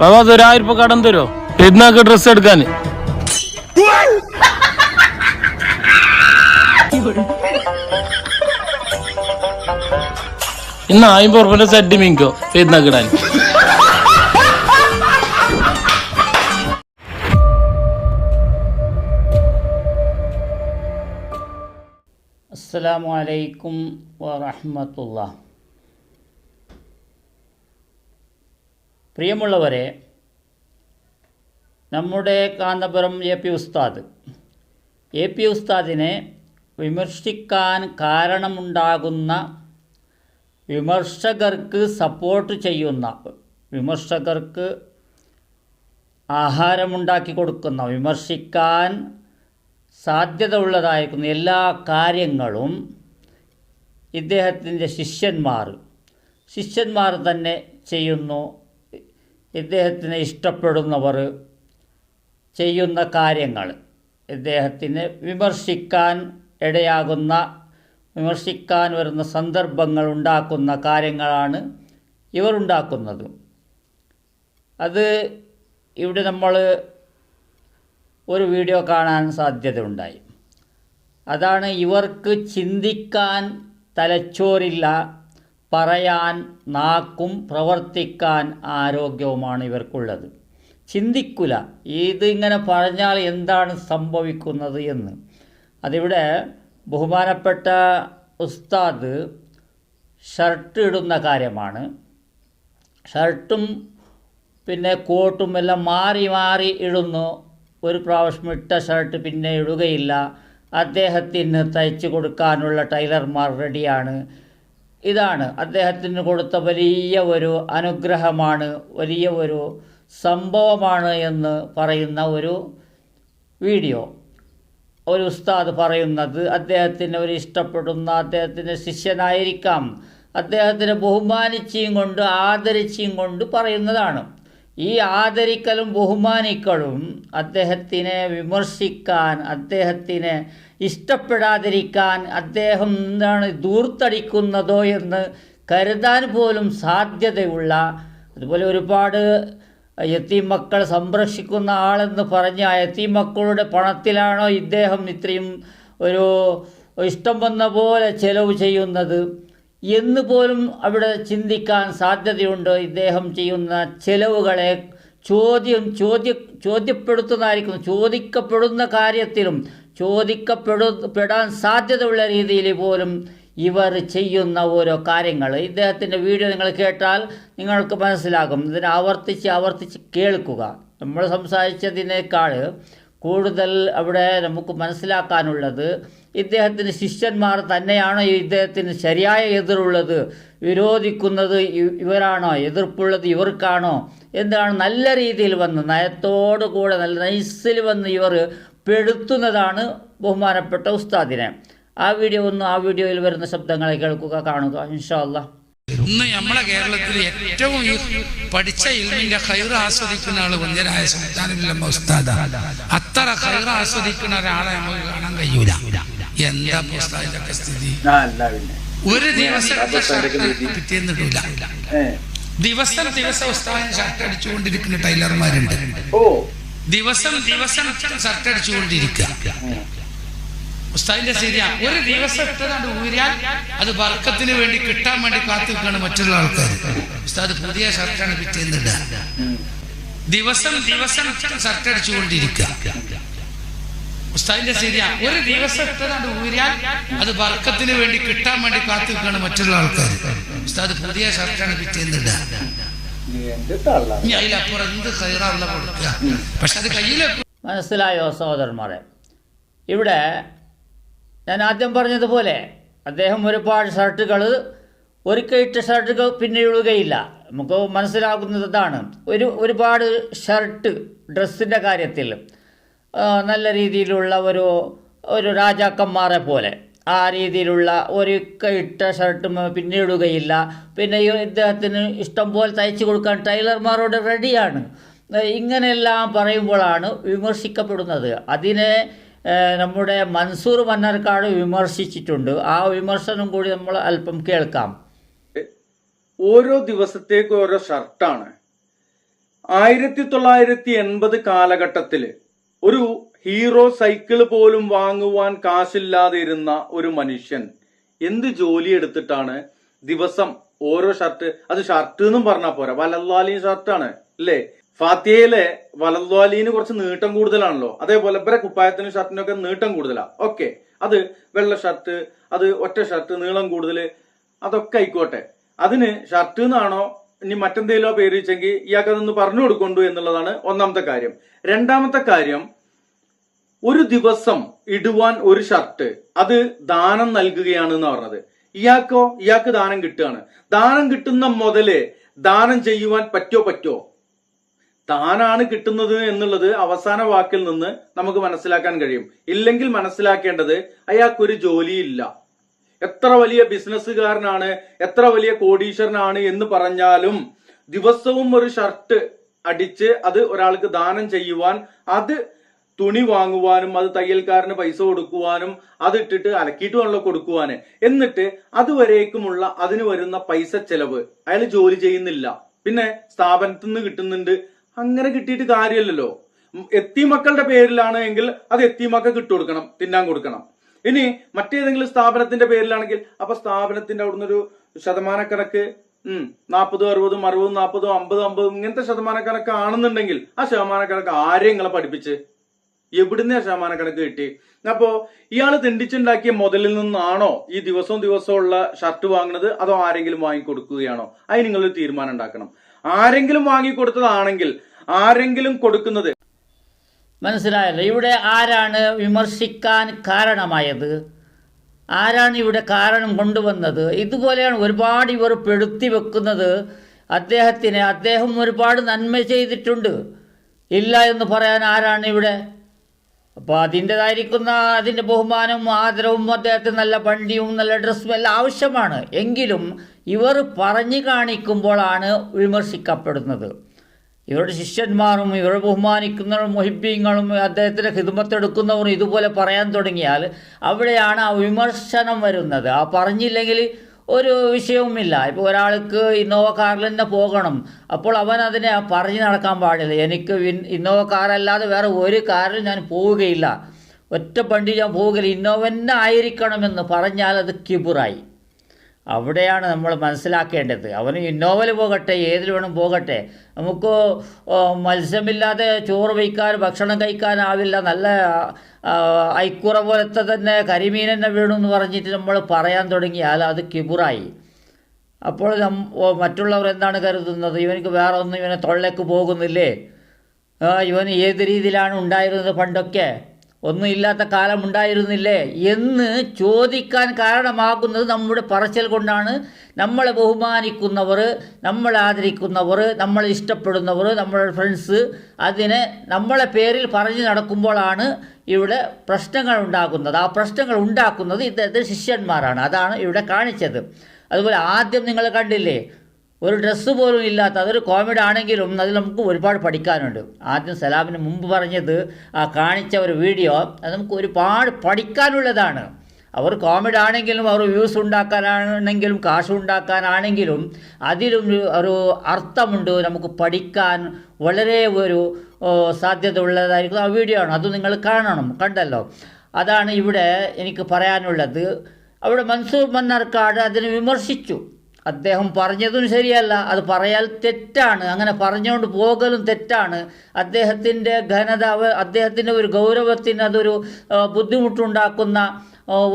ബാബാ ഒരായിരം കടം തരുമോ പെരുന്നാക്ക് ഡ്രസ്സ് എടുക്കാൻ ഇന്ന് ആയിരം ഉറപ്പിന്റെ സെറ്റ് മീങ്കോ പെരുന്നാക്ക് ഇടാൻ. അസ്സലാമു അലൈക്കും പ്രിയമുള്ളവരെ നമ്മുടെ കാന്തപുരം എ പി ഉസ്താദ്. എ പി ഉസ്താദിനെ വിമർശിക്കാൻ കാരണമുണ്ടാകുന്ന വിമർശകർക്ക് സപ്പോർട്ട് ചെയ്യുന്ന വിമർശകർക്ക് ആഹാരമുണ്ടാക്കി കൊടുക്കുന്ന വിമർശിക്കാൻ സാധ്യത ഉള്ളതായിരിക്കുന്ന എല്ലാ കാര്യങ്ങളും ഇദ്ദേഹത്തിന്റെ ശിഷ്യന്മാർ ശിഷ്യന്മാർ തന്നെ ചെയ്യുന്നു. ഇദ്ദേഹത്തിനെ ഇഷ്ടപ്പെടുന്നവർ ചെയ്യുന്ന കാര്യങ്ങൾ ഇദ്ദേഹത്തിന് വിമർശിക്കാൻ ഇടയാകുന്ന വിമർശിക്കാൻ വരുന്ന സന്ദർഭങ്ങൾ ഉണ്ടാക്കുന്ന കാര്യങ്ങളാണ് ഇവർ ഉണ്ടാക്കുന്നത്. അത് ഇവിടെ നമ്മൾ ഒരു വീഡിയോ കാണാൻ സാധ്യതയുണ്ടായി. അതാണ് ഇവർക്ക് ചിന്തിക്കാൻ തലച്ചോറില്ല പറയാൻ നാക്കും പ്രവർത്തിക്കാൻ ആരോഗ്യവുമാണ് ഇവർക്കുള്ളത്. ചിന്തിക്കുല ഇതിങ്ങനെ പറഞ്ഞാൽ എന്താണ് സംഭവിക്കുന്നത് എന്ന്. അതിവിടെ ബഹുമാനപ്പെട്ട ഉസ്താദ് ഷർട്ട് ഇടുന്ന കാര്യമാണ്. ഷർട്ടും പിന്നെ കോട്ടും എല്ലാം മാറി മാറി ഇടുന്നു. ഒരു പ്രാവശ്യം ഇട്ട ഷർട്ട് പിന്നെ ഇടുകയില്ല. അദ്ദേഹത്തിന് തയ്ച്ചു കൊടുക്കാനുള്ള ടൈലർമാർ റെഡിയാണ്. ഇതാണ് അദ്ദേഹത്തിന് കൊടുത്ത വലിയ ഒരു അനുഗ്രഹമാണ് വലിയ ഒരു സംഭവമാണ് എന്ന് പറയുന്ന ഒരു വീഡിയോ. ഒരു ഉസ്താദ് പറയുന്നത് അദ്ദേഹത്തിന് ഒരു ഇഷ്ടപ്പെടുന്ന അദ്ദേഹത്തിന്റെ ശിഷ്യനായിരിക്കാം. അദ്ദേഹത്തിനെ ബഹുമാനിച്ചും കൊണ്ട് ആദരിച്ചും കൊണ്ട് പറയുന്നതാണ്. ഈ ആദരിക്കലും ബഹുമാനിക്കലും അദ്ദേഹത്തിനെ വിമർശിക്കാൻ അദ്ദേഹത്തിനെ ഇഷ്ടപ്പെടാതിരിക്കാൻ അദ്ദേഹം എന്താണ് ദൂർത്തടിക്കുന്നതോ എന്ന് കരുതാൻ പോലും സാധ്യതയുള്ള അതുപോലെ ഒരുപാട് യത്തീം മക്കൾ സംരക്ഷിക്കുന്ന ആളെന്ന് പറഞ്ഞ ആ യത്തീം മക്കളുടെ പണത്തിലാണോ ഇദ്ദേഹം ഇത്രയും ഒരു ഇഷ്ടം വന്ന പോലെ ചെലവ് ചെയ്യുന്നത് എന്ന് പോലും അവിടെ ചിന്തിക്കാൻ സാധ്യതയുണ്ട്. ഇദ്ദേഹം ചെയ്യുന്ന ചെലവുകളെ ചോദ്യം ചോദ്യ ചോദ്യപ്പെടുത്തുന്നതായിരിക്കും ചോദിക്കപ്പെടുന്ന കാര്യത്തിലും ചോദിക്കപ്പെടു പെടാൻ സാധ്യതയുള്ള രീതിയിൽ പോലും ഇവർ ചെയ്യുന്ന ഓരോ കാര്യങ്ങൾ. ഇദ്ദേഹത്തിന്റെ വീഡിയോ നിങ്ങൾ കേട്ടാൽ നിങ്ങൾക്ക് മനസ്സിലാകും. ഇതിനെ ആവർത്തിച്ച് ആവർത്തിച്ച് കേൾക്കുക. നമ്മൾ സംസാരിച്ചതിനേക്കാൾ കൂടുതൽ അവിടെ നമുക്ക് മനസ്സിലാക്കാനുള്ളത് ഇദ്ദേഹത്തിന് ശിഷ്യന്മാർ തന്നെയാണോ ഇദ്ദേഹത്തിന് ശരിയായ എതിരുള്ളത്. വിരോധിക്കുന്നത് ഇവരാണോ? എതിർപ്പുള്ളത് ഇവർക്കാണോ? എന്താണ് നല്ല രീതിയിൽ വന്ന് നയത്തോടു കൂടെ നല്ല നൈസിൽ വന്ന് ഇവർ പെടുത്തുന്നതാണ് ബഹുമാനപ്പെട്ട ഉസ്താദിനെ. ആ വീഡിയോ ഒന്ന് ആ വീഡിയോയിൽ വരുന്ന ശബ്ദങ്ങളെ കേൾക്കുക കാണുക ഇൻഷാല്ല ഇന്ന് നമ്മളെ കേരളത്തിൽ ഏറ്റവും പഠിച്ച ഇൽമിന്റെ ഹൈർ ആസ്വദിക്കുന്ന ആൾ കുഞ്ഞരായ സുൽത്താനുല്ലമ്മ ഉസ്താദ. അത്ര ഹൈർ ആസ്വദിക്കുന്ന ഒരാളെ നമുക്ക് കാണാൻ കഴിയൂല. എന്താ ഉസ്താദിന്റെ സ്ഥിതി? ഒരു ദിവസം പിറ്റേന്ന് ഇടൂല. ദിവസം ദിവസം ഉസ്താദിന് ഷർട്ട് അടിച്ചുകൊണ്ടിരിക്കുന്ന ടൈലർമാരുണ്ട്. ദിവസം ദിവസം ഷർട്ട് അടിച്ചുകൊണ്ടിരിക്കുക. ഉസ്താദിന്റെ ശരിയാ. ഒരു ദിവസം ഇട്ടതാണ്ട് ഊരിയാൽ അത് വർക്കത്തിന് വേണ്ടി കിട്ടാൻ വേണ്ടി കാത്തു നിൽക്കുകയാണ് മറ്റുള്ള ആൾക്കാർ ഉസ്താദ് പുതിയ ഷർട്ടാണ് പിറ്റേന്ന് ഇടുക. ദിവസം ദിവസം ഷർട്ട് അടിച്ചുകൊണ്ടിരിക്കുക. ഉസ്താദിന്റെ ശരിയാ. ഒരു ദിവസം ഇട്ടതാണ്ട് ഊരിയാൽ അത് വർക്കത്തിന് വേണ്ടി കിട്ടാൻ വേണ്ടി കാത്തു നിൽക്കുകയാണ് മറ്റുള്ള ആൾക്കാർ ഉസ്താദ് പുതിയ ഷർട്ടാണ് പിറ്റേന്ന് ഇടുക. ഇനി അതിലപ്പുറം എന്ത് ഹൈറാള്ള കൊടുക്കുക? പക്ഷെ അത് മനസ്സിലായോ സഹോദരന്മാരെ? ഇവിടെ ഞാൻ ആദ്യം പറഞ്ഞതുപോലെ അദ്ദേഹം ഒരുപാട് ഷർട്ടുകൾ ഒരിക്കലിട്ട ഷർട്ടുകൾ പിന്നെ ഇഴുകയില്ല നമുക്ക് മനസ്സിലാകുന്നത് ഇതാണ് ഒരു ഒരുപാട് ഷർട്ട് ഡ്രസ്സിന്റെ കാര്യത്തിൽ നല്ല രീതിയിലുള്ള ഒരു ഒരു രാജാക്കന്മാരെ പോലെ. ആ രീതിയിലുള്ള ഒരു ഇട്ട ഷർട്ടും പിന്നെ ഇടുകയില്ല പിന്നെ ഇദ്ദേഹത്തിന് ഇഷ്ടം പോലെ തയ്ച്ചു കൊടുക്കാൻ ടൈലർമാരോട് റെഡിയാണ് ഇങ്ങനെയെല്ലാം പറയുമ്പോഴാണ് വിമർശിക്കപ്പെടുന്നത്. അതിനെ നമ്മുടെ മൻസൂർ മന്നർക്കാട് വിമർശിച്ചിട്ടുണ്ട്. ആ വിമർശനം കൂടി നമ്മൾ അല്പം കേൾക്കാം. ഓരോ ദിവസത്തേക്ക് ഓരോ ഷർട്ടാണ് ആയിരത്തി തൊള്ളായിരത്തി എൺപത് കാലഘട്ടത്തിൽ ഒരു ഹീറോ സൈക്കിൾ പോലും വാങ്ങുവാൻ കാശില്ലാതെ ഇരുന്ന ഒരു മനുഷ്യൻ എന്ത് ജോലി എടുത്തിട്ടാണ് ദിവസം ഓരോ ഷർട്ട് അത് ഷർട്ട് എന്നും പറഞ്ഞാൽ പോരാ. വലദ്വാലി ഷർട്ടാണ് അല്ലേ? ഫാത്തിയയിലെ വലദ്വാലിന് കുറച്ച് നീട്ടം കൂടുതലാണല്ലോ. അതേപോലെ ഇവരെ കുപ്പായത്തിനും ഷർട്ടിനൊക്കെ നീട്ടം കൂടുതലാ. ഓക്കെ അത് വെള്ള ഷർട്ട് അത് ഒറ്റ ഷർട്ട് നീളം കൂടുതൽ അതൊക്കെ ആയിക്കോട്ടെ. അതിന് ഷർട്ട് എന്നാണോ ഇനി മറ്റെന്തെങ്കിലോ പേര് വെച്ചെങ്കിൽ ഇയാൾക്ക് അതൊന്ന് പറഞ്ഞു കൊടുക്കൊണ്ടു എന്നുള്ളതാണ് ഒന്നാമത്തെ കാര്യം. രണ്ടാമത്തെ കാര്യം ഒരു ദിവസം ഇടുവാൻ ഒരു ഷർട്ട് അത് ദാനം നൽകുകയാണ് എന്ന് പറഞ്ഞത്. ഇയാൾക്കോ ഇയാൾക്ക് ദാനം കിട്ടുകയാണ്. ദാനം കിട്ടുന്ന മുതൽ ദാനം ചെയ്യുവാൻ പറ്റോ പറ്റോ താനാണ് കിട്ടുന്നത് എന്നുള്ളത് അവസാന വാക്കിൽ നിന്ന് നമുക്ക് മനസ്സിലാക്കാൻ കഴിയും. ഇല്ലെങ്കിൽ മനസ്സിലാക്കേണ്ടത് അയാൾക്കൊരു ജോലിയില്ല. എത്ര വലിയ ബിസിനസ്സുകാരനാണ് എത്ര വലിയ കോടീശ്വരനാണ് എന്ന് പറഞ്ഞാലും ദിവസവും ഒരു ഷർട്ട് അടിച്ച് അത് ഒരാൾക്ക് ദാനം ചെയ്യുവാൻ അത് തുണി വാങ്ങുവാനും അത് തയ്യൽക്കാരന് പൈസ കൊടുക്കുവാനും അത് ഇട്ടിട്ട് അലക്കിയിട്ട് വേണമല്ലോ കൊടുക്കുവാന്. എന്നിട്ട് അതുവരേക്കുമുള്ള അതിന് വരുന്ന പൈസ ചെലവ്. അയാൾ ജോലി ചെയ്യുന്നില്ല. പിന്നെ സ്ഥാപനത്തിൽ നിന്ന് കിട്ടുന്നുണ്ട്. അങ്ങനെ കിട്ടിയിട്ട് കാര്യമല്ലല്ലോ. എത്തിമക്കളുടെ പേരിലാണ് എങ്കിൽ അത് എത്തിമക്കൾക്ക് കിട്ടു കൊടുക്കണം തിന്നാൻ കൊടുക്കണം. ഇനി മറ്റേതെങ്കിലും സ്ഥാപനത്തിന്റെ പേരിലാണെങ്കിൽ അപ്പൊ സ്ഥാപനത്തിന്റെ അവിടുന്ന് ഒരു ശതമാനക്കണക്ക് ഉം നാൽപ്പതും അറുപതും അറുപതും നാൽപ്പതും അമ്പതും അമ്പതും ഇങ്ങനത്തെ ശതമാനക്കണക്ക് ആണെന്നുണ്ടെങ്കിൽ ആ ശതമാനക്കണക്ക് ആരെയും പഠിപ്പിച്ച്? എവിടുന്ന ശതമാനക്കണക്ക് കിട്ടി? അപ്പോ ഇയാൾ തിണ്ടിച്ചുണ്ടാക്കിയ മുതലിൽ നിന്നാണോ ഈ ദിവസവും ഉള്ള ഷർട്ട് വാങ്ങുന്നത്? അതോ ആരെങ്കിലും വാങ്ങിക്കൊടുക്കുകയാണോ? അതിന് നിങ്ങളൊരു തീരുമാനം ഉണ്ടാക്കണം. ആരെങ്കിലും വാങ്ങിക്കൊടുത്തതാണെങ്കിൽ ആരെങ്കിലും കൊടുക്കുന്നത്? മനസ്സിലായല്ലോ? ഇവിടെ ആരാണ് വിമർശിക്കാൻ കാരണമായത്? ആരാണ് ഇവിടെ കാരണം കൊണ്ടുവന്നത്? ഇതുപോലെയാണ് ഒരുപാട് ഇവർ പെടുത്തി വെക്കുന്നത്. അദ്ദേഹത്തിന് അദ്ദേഹം ഒരുപാട് നന്മ ചെയ്തിട്ടുണ്ട്. ഇല്ല എന്ന് പറയാൻ ആരാണ് ഇവിടെ അപ്പോൾ അതിന്റെതായിരിക്കുന്ന അതിന്റെ ബഹുമാനവും ആദരവും അദ്ദേഹത്തിന് നല്ല വണ്ടിയും നല്ല ഡ്രസ്സും എല്ലാം ആവശ്യമാണ്. എങ്കിലും ഇവർ പറഞ്ഞു കാണിക്കുമ്പോഴാണ് വിമർശിക്കപ്പെടുന്നത്. ഇവരുടെ ശിഷ്യന്മാരും ഇവരെ ബഹുമാനിക്കുന്നവരും മൊഹിബ്യങ്ങളും അദ്ദേഹത്തിന്റെ ഹിതമത്തെടുക്കുന്നവരും ഇതുപോലെ പറയാൻ തുടങ്ങിയാൽ അവിടെയാണ് ആ വിമർശനം വരുന്നത്. ആ പറഞ്ഞില്ലെങ്കിൽ ഒരു വിഷയവുമില്ല. ഇപ്പോൾ ഒരാൾക്ക് ഇന്നോവ കാറിൽ തന്നെ പോകണം. അപ്പോൾ അവൻ അതിനെ പറഞ്ഞു നടക്കാൻ പാടില്ല. എനിക്ക് ഇന്നോവ കാറല്ലാതെ വേറെ ഒരു കാറിൽ ഞാൻ പോവുകയില്ല. ഒറ്റ വണ്ടി ഞാൻ പോവുകയില്ല. ഇന്നോവ തന്നെ ആയിരിക്കണമെന്ന് പറഞ്ഞാൽ അത് കിബുറായി അവിടെയാണ് നമ്മൾ മനസ്സിലാക്കേണ്ടത്. അവന് ഇന്നോവയിൽ പോകട്ടെ ഏതിൽ വേണം പോകട്ടെ. നമുക്ക് മത്സ്യമില്ലാതെ ചോറ് വയ്ക്കാൻ ഭക്ഷണം കഴിക്കാനാവില്ല നല്ല ഐക്കുറ പോലത്തെ തന്നെ കരിമീൻ തന്നെ എന്ന് പറഞ്ഞിട്ട് നമ്മൾ പറയാൻ തുടങ്ങിയാൽ അത് കിബുറായി. അപ്പോൾ മറ്റുള്ളവർ എന്താണ് കരുതുന്നത്? ഇവനിക്ക് വേറെ ഒന്നും ഇവനെ തൊള്ളേക്ക് പോകുന്നില്ലേ? ഇവൻ ഏത് രീതിയിലാണ് ഉണ്ടായിരുന്നത് പണ്ടൊക്കെ? ഒന്നും കാലമുണ്ടായിരുന്നില്ലേ എന്ന് ചോദിക്കാൻ കാരണമാകുന്നത് നമ്മുടെ പറച്ചൽ കൊണ്ടാണ്. നമ്മളെ ബഹുമാനിക്കുന്നവർ നമ്മളെ ആദരിക്കുന്നവർ നമ്മളെ ഇഷ്ടപ്പെടുന്നവർ നമ്മുടെ ഫ്രണ്ട്സ് അതിനെ നമ്മളെ പേരിൽ പറഞ്ഞു നടക്കുമ്പോഴാണ് ഇവിടെ പ്രശ്നങ്ങൾ ഉണ്ടാകുന്നത്. ആ പ്രശ്നങ്ങൾ ഉണ്ടാക്കുന്നത് ഇദ്ദേഹത്തെ ശിഷ്യന്മാരാണ്. അതാണ് ഇവിടെ കാണിച്ചത്. അതുപോലെ ആദ്യം നിങ്ങൾ കണ്ടില്ലേ ഒരു ഡ്രസ്സ് പോലും ഇല്ലാത്ത അതൊരു കോമഡി ആണെങ്കിലും അതിൽ നമുക്ക് ഒരുപാട് പഠിക്കാനുണ്ട്. ആദ്യം സലാമിന് മുമ്പ് പറഞ്ഞത് ആ കാണിച്ച ഒരു വീഡിയോ അത് നമുക്ക് ഒരുപാട് പഠിക്കാനുള്ളതാണ്. അവർ കോമഡി ആണെങ്കിലും അവർ വ്യൂസ് ഉണ്ടാക്കാനാണെങ്കിലും കാശ് ഉണ്ടാക്കാനാണെങ്കിലും അതിലും ഒരു- അർത്ഥമുണ്ട് നമുക്ക് പഠിക്കാൻ വളരെ ഒരു സാധ്യത ഉള്ളതായിരിക്കും ആ വീഡിയോ ആണ്. അത് നിങ്ങൾ കാണണം കണ്ടല്ലോ. അതാണ് ഇവിടെ എനിക്ക് പറയാനുള്ളത്. അവിടെ മൻസൂർ മന്നാർക്കാട് അതിനെ വിമർശിച്ചു. അദ്ദേഹം പറഞ്ഞതും ശരിയല്ല. അത് പറയാൽ തെറ്റാണ്. അങ്ങനെ പറഞ്ഞുകൊണ്ട് പോകലും തെറ്റാണ്. അദ്ദേഹത്തിന്റെ ഘനത അദ്ദേഹത്തിന്റെ ഒരു ഗൗരവത്തിന് അതൊരു ബുദ്ധിമുട്ടുണ്ടാക്കുന്ന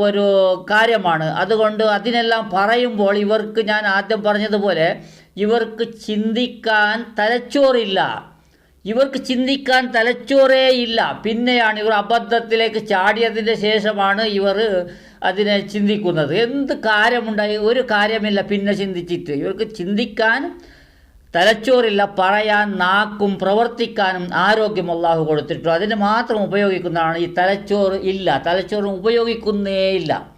ഒരു കാര്യമാണ്. അതുകൊണ്ട് അതിനെല്ലാം പറയുമ്പോൾ ഇവർക്ക് ഞാൻ ആദ്യം പറഞ്ഞതുപോലെ ഇവർക്ക് ചിന്തിക്കാൻ തലച്ചോറില്ല. ഇവർക്ക് ചിന്തിക്കാൻ തലച്ചോറേ ഇല്ല. പിന്നെയാണ് ഇവർ അബദ്ധത്തിലേക്ക് ചാടിയതിന്റെ ശേഷമാണ് ഇവർ അതിനെ ചിന്തിക്കുന്നത്. എന്ത് കാര്യമുണ്ടായി? ഒരു കാര്യമില്ല പിന്നെ ചിന്തിച്ചിട്ട്. ഇവർക്ക് ചിന്തിക്കാൻ തലച്ചോറില്ല പറയാൻ നാക്കും പ്രവർത്തിക്കാനും ആരോഗ്യം അള്ളാഹു കൊടുത്തിട്ടു. അതിന് മാത്രം ഉപയോഗിക്കുന്നതാണ് ഈ തലച്ചോറ് ഇല്ല. തലച്ചോറ് ഉപയോഗിക്കുന്നേ ഇല്ല.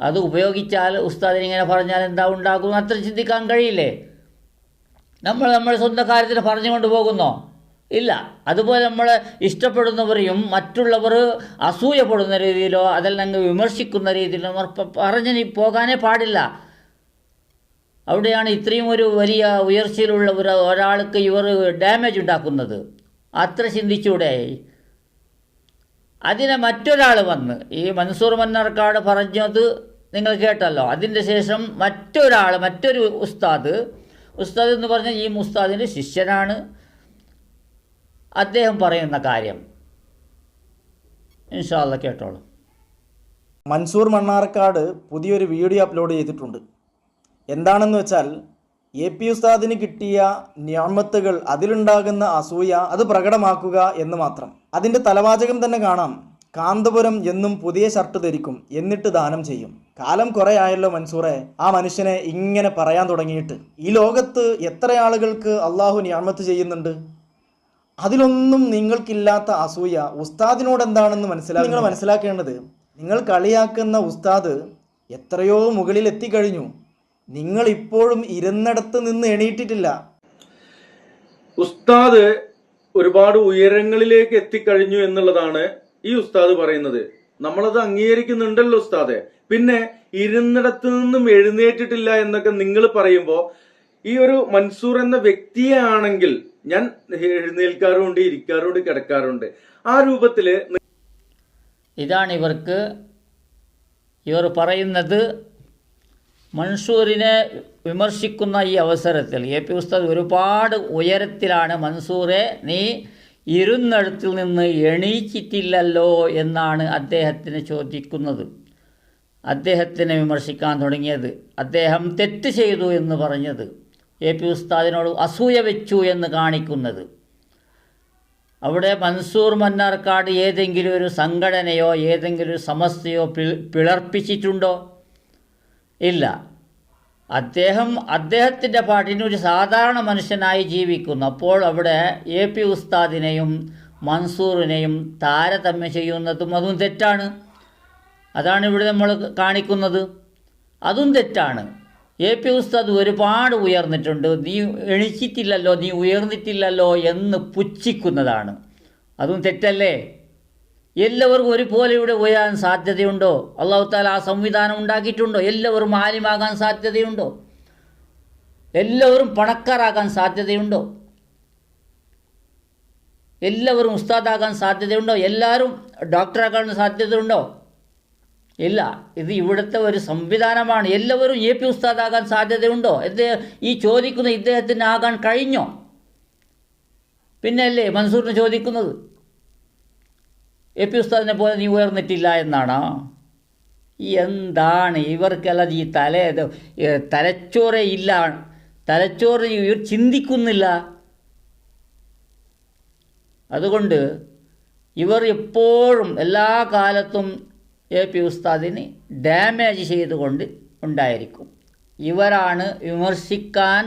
അത് ഉപയോഗിച്ചാൽ ഉസ്താദിനിങ്ങനെ പറഞ്ഞാൽ എന്താ ഉണ്ടാകും? അത്ര ചിന്തിക്കാൻ കഴിയില്ലേ? നമ്മൾ നമ്മുടെ സ്വന്തം കാര്യത്തിന് പറഞ്ഞുകൊണ്ട് പോകുന്നോ? ഇല്ല. അതുപോലെ നമ്മൾ ഇഷ്ടപ്പെടുന്നവരെയും മറ്റുള്ളവർ അസൂയപ്പെടുന്ന രീതിയിലോ അതല്ലെങ്കിൽ വിമർശിക്കുന്ന രീതിയിലോ പറഞ്ഞ് പോകാനേ പാടില്ല. അവിടെയാണ് ഇത്രയും ഒരു വലിയ ഉയർച്ചയിലുള്ള ഒരു ഒരാൾക്ക് ഇവർ ഡാമേജ് ഉണ്ടാക്കുന്നത്. അത്ര ചിന്തിച്ചൂടെ? അതിനെ മറ്റൊരാൾ വന്ന് ഈ മൻസൂർ മന്നർക്കാട് പറഞ്ഞത് നിങ്ങൾ കേട്ടല്ലോ. അതിന്റെ ശേഷം മറ്റൊരാൾ മറ്റൊരു ഉസ്താദ് ഉസ്താദ് എന്ന് പറഞ്ഞാൽ ഈ ഉസ്താദിന്റെ ശിഷ്യനാണ്. അദ്ദേഹം പറയുന്ന കാര്യം. ഇൻഷാല്ല കേട്ടോളൂ. മൻസൂർ മണ്ണാർക്കാട് പുതിയൊരു വീഡിയോ അപ്ലോഡ് ചെയ്തിട്ടുണ്ട്. എന്താണെന്ന് വെച്ചാൽ എ പി ഉസ്താദിന് കിട്ടിയ ഞാമത്തുകൾ അതിലുണ്ടാകുന്ന അസൂയ അത് പ്രകടമാക്കുക എന്ന് മാത്രം. അതിന്റെ തലവാചകം തന്നെ കാണാം. കാന്തപുരം എന്നും പുതിയ ഷർട്ട് ധരിക്കും എന്നിട്ട് ദാനം ചെയ്യും. കാലം കുറേ ആയല്ലോ മൻസൂറെ ആ മനുഷ്യനെ ഇങ്ങനെ പറയാൻ തുടങ്ങിയിട്ട്. ഈ ലോകത്ത് എത്ര ആളുകൾക്ക് അള്ളാഹു ഞാമത്ത് ചെയ്യുന്നുണ്ട്? അതിലൊന്നും നിങ്ങൾക്കില്ലാത്ത അസൂയ ഉസ്താദിനോട് എന്താണെന്ന് മനസ്സിലാക്കി നിങ്ങൾ മനസ്സിലാക്കേണ്ടത് നിങ്ങൾ കളിയാക്കുന്ന ഉസ്താദ് എത്രയോ മുകളിൽ എത്തിക്കഴിഞ്ഞു. നിങ്ങൾ ഇപ്പോഴും ഇരുന്നിടത്ത് നിന്ന് എണീറ്റിട്ടില്ല. ഉസ്താദ് ഒരുപാട് ഉയരങ്ങളിലേക്ക് എത്തിക്കഴിഞ്ഞു എന്നുള്ളതാണ് ഈ ഉസ്താദ് പറയുന്നത്. നമ്മളത് അംഗീകരിക്കുന്നുണ്ടല്ലോ ഉസ്താദെ. പിന്നെ ഇരുന്നിടത്ത് നിന്നും എഴുന്നേറ്റിട്ടില്ല എന്നൊക്കെ നിങ്ങൾ പറയുമ്പോൾ ഈ ഒരു മൻസൂർ എന്ന വ്യക്തിയെ ആണെങ്കിൽ ഞാൻ എഴുന്നേൽക്കാറുണ്ട് ഇരിക്കാറുണ്ട് കിടക്കാറുണ്ട്. ആ രൂപത്തിൽ ഇതാണ് ഇവർക്ക് ഇവർ പറയുന്നത് മൻസൂറിനെ വിമർശിക്കുന്ന ഈ അവസരത്തിൽ. എ പി ഉസ്താദ് ഒരുപാട് ഉയരത്തിലാണ് മൻസൂറെ നീ ഇരുന്നിടത്തിൽ നിന്ന് എണീച്ചിട്ടില്ലല്ലോ എന്നാണ് അദ്ദേഹത്തിന് ചോദിക്കുന്നത്. അദ്ദേഹത്തിനെ വിമർശിക്കാൻ തുടങ്ങിയത്. അദ്ദേഹം തെറ്റ് ചെയ്തു എന്ന് പറഞ്ഞത്. എ പി ഉസ്താദിനോട് അസൂയ വെച്ചു എന്ന് കാണിക്കുന്നത്. അവിടെ മൻസൂർ മന്നാർക്കാട് ഏതെങ്കിലും ഒരു സംഘടനയോ ഏതെങ്കിലും ഒരു സമസ്തയോ പിളർപ്പിച്ചിട്ടുണ്ടോ? ഇല്ല. അദ്ദേഹം അദ്ദേഹത്തിന്റെ പാട്ടിന് ഒരു സാധാരണ മനുഷ്യനായി ജീവിക്കുന്നു. അപ്പോൾ അവിടെ എ പി ഉസ്താദിനെയും മൻസൂറിനെയും താരതമ്യം ചെയ്യുന്നതും അതും തെറ്റാണ്. അതാണ് ഇവിടെ നമ്മൾ കാണിക്കുന്നത്. അതും തെറ്റാണ്. എ പി ഉസ്താദ് ഒരുപാട് ഉയർന്നിട്ടുണ്ട്. നീ എണിച്ചിട്ടില്ലല്ലോ നീ ഉയർന്നിട്ടില്ലല്ലോ എന്ന് പുച്ഛിക്കുന്നതാണ്. അതും തെറ്റല്ലേ? എല്ലാവർക്കും ഒരുപോലെ ഇവിടെ ഉയരാൻ സാധ്യതയുണ്ടോ? അള്ളാഹു താല ആ സംവിധാനം ഉണ്ടാക്കിയിട്ടുണ്ടോ? എല്ലാവരും ആലിമാകാൻ സാധ്യതയുണ്ടോ? എല്ലാവരും പണക്കാരാകാൻ സാധ്യതയുണ്ടോ? എല്ലാവരും ഉസ്താദാകാൻ സാധ്യതയുണ്ടോ? എല്ലാവരും ഡോക്ടറാകാൻ സാധ്യതയുണ്ടോ? ഇല്ല ഇത് ഇവിടുത്തെ ഒരു സംവിധാനമാണ്. എല്ലാവരും എ പി ഉസ്താദാകാൻ സാധ്യതയുണ്ടോ? ഇത് ഈ ചോദിക്കുന്ന ഇദ്ദേഹത്തിന് ആകാൻ കഴിഞ്ഞോ? പിന്നെയല്ലേ മൻസൂറിന് ചോദിക്കുന്നത്? എ പി ഉസ്താദിനെ പോലെ നീ ഉയർന്നിട്ടില്ല എന്നാണ്? എന്താണ് ഇവർക്കെല്ലാം ഈ തല തലച്ചോറേ ഇല്ല തലച്ചോറ് ഇവർ ചിന്തിക്കുന്നില്ല. അതുകൊണ്ട് ഇവർ എപ്പോഴും എല്ലാ കാലത്തും എ പി ഉസ്താദിന് ഡാമേജ് ചെയ്തുകൊണ്ട് ഉണ്ടായിരിക്കും. ഇവരാണ് വിമർശിക്കാൻ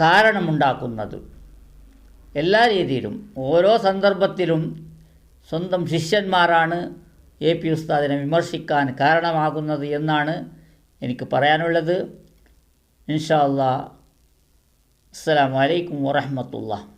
കാരണമുണ്ടാക്കുന്നത്. എല്ലാ രീതിയിലും ഓരോ സന്ദർഭത്തിലും സ്വന്തം ശിഷ്യന്മാരാണ് എ പി ഉസ്താദിനെ വിമർശിക്കാൻ കാരണമാകുന്നത് എന്നാണ് എനിക്ക് പറയാനുള്ളത്. ഇൻഷാ അല്ലാ അസ്സലാമു അലൈക്കും വറഹ്മത്തുള്ളാഹി.